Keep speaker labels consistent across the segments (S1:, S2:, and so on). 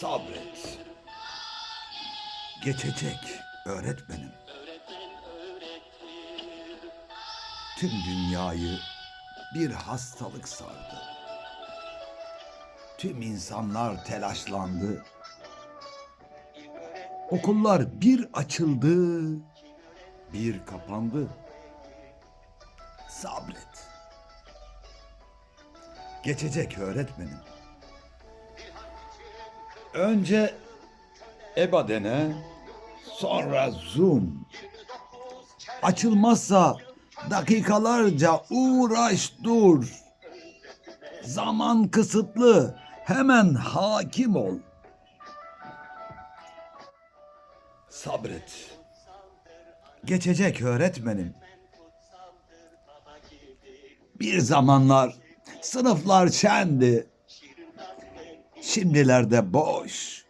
S1: Sabret. Geçecek öğretmenim. Tüm dünyayı bir hastalık sardı. Tüm insanlar telaşlandı. Okullar bir açıldı, bir kapandı. Sabret. Geçecek öğretmenim. Önce EBA dene, sonra Zoom. Açılmazsa dakikalarca uğraş dur. Zaman kısıtlı, hemen hakim ol. Sabret. Geçecek öğretmenim. Bir zamanlar sınıflar şendi. Şimdilerde boş.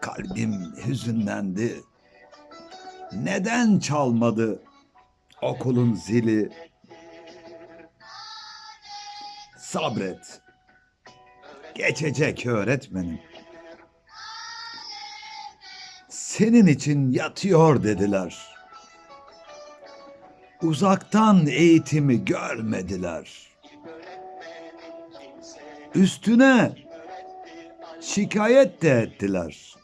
S1: Kalbim hüzünlendi. Neden çalmadı okulun zili? Sabret. Geçecek öğretmenim. Senin için yatıyor dediler. Uzaktan eğitimi görmediler. Üstüne şikayet de ettiler.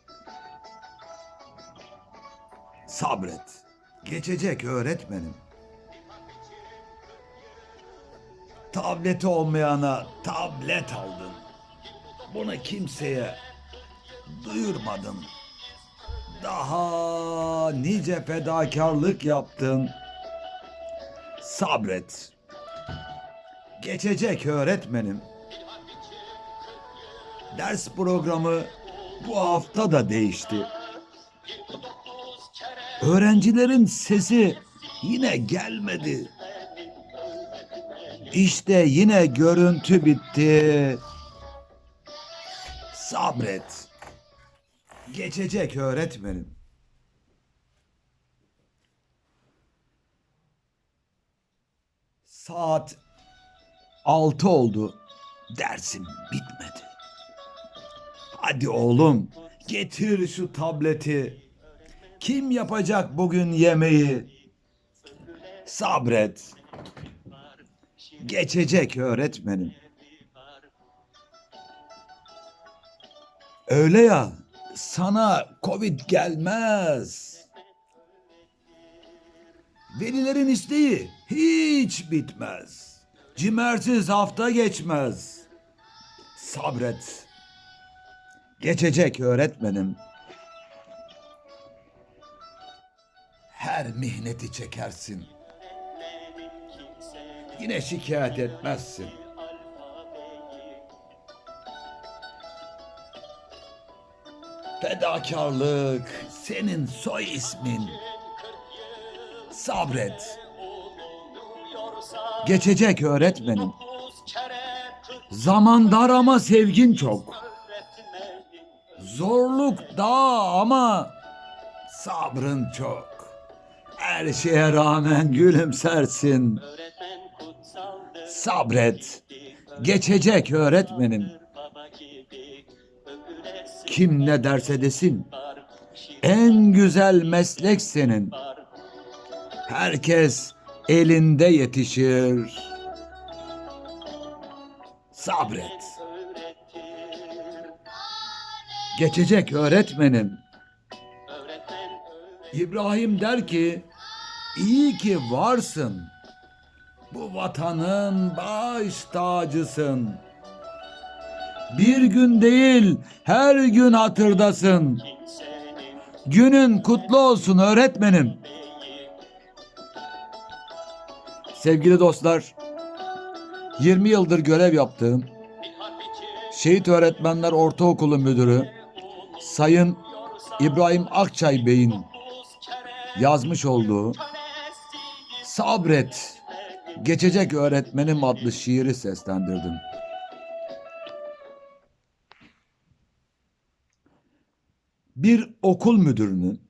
S1: Sabret. Geçecek öğretmenim. Tableti olmayana tablet aldın. Bunu kimseye duyurmadın. Daha nice fedakarlık yaptın. Sabret. Geçecek öğretmenim. Ders programı bu hafta da değişti. Öğrencilerin sesi yine gelmedi. İşte yine görüntü bitti. Sabret. Geçecek öğretmenim. Saat altı oldu. Dersim bitmedi. Hadi oğlum getir şu tableti. Kim yapacak bugün yemeği? Sabret. Geçecek öğretmenim. Öyle ya sana Covid gelmez. Velilerin isteği hiç bitmez. Cimersiz hafta geçmez. Sabret. Geçecek öğretmenim. Her mihneti çekersin. Yine şikayet etmezsin. Fedakarlık senin soy ismin. Sabret. Geçecek öğretmenim. Zaman dar ama sevgin çok. Zorluk dağ ama sabrın çok. Her şeye rağmen gülümsersin. Sabret. Geçecek öğretmenim. Kim ne derse desin. En güzel meslek senin. Herkes elinde yetişir. Sabret. Geçecek öğretmenim. İbrahim der ki, iyi ki varsın. Bu vatanın baş tacısın. Bir gün değil, her gün hatırdasın. Günün kutlu olsun öğretmenim. Sevgili dostlar, 20 yıldır görev yaptığım Şehit Öğretmenler Ortaokulu Müdürü Sayın İbrahim Akçay Bey'in yazmış olduğu Sabret Geçecek Öğretmenim adlı şiiri seslendirdim. Bir okul müdürünün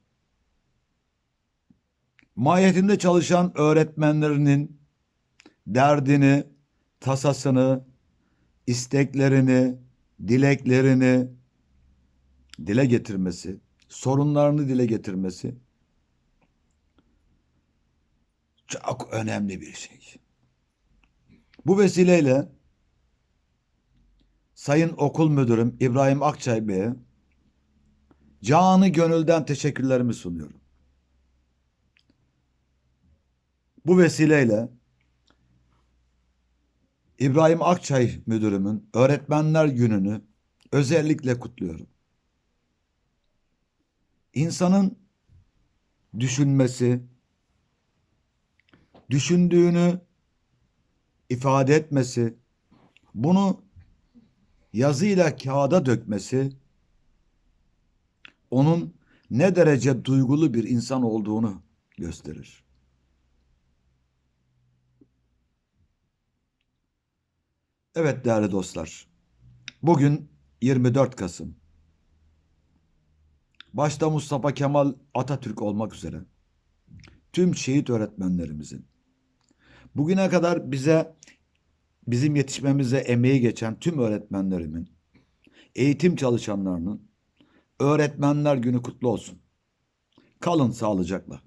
S1: mahiyetinde çalışan öğretmenlerinin derdini, tasasını, isteklerini, dileklerini dile getirmesi, sorunlarını dile getirmesi çok önemli bir şey. Bu vesileyle Sayın Okul Müdürüm İbrahim Akçay Bey'e canı gönülden teşekkürlerimi sunuyorum. Bu vesileyle İbrahim Akçay Müdürümün Öğretmenler Günü'nü özellikle kutluyorum. İnsanın düşünmesi, düşündüğünü ifade etmesi, bunu yazıyla kağıda dökmesi onun ne derece duygulu bir insan olduğunu gösterir. Evet değerli dostlar. Bugün 24 Kasım. Başta Mustafa Kemal Atatürk olmak üzere tüm şehit öğretmenlerimizin bugüne kadar bize bizim yetişmemize emeği geçen tüm öğretmenlerimin, eğitim çalışanlarının Öğretmenler Günü kutlu olsun. Kalın sağlıcakla.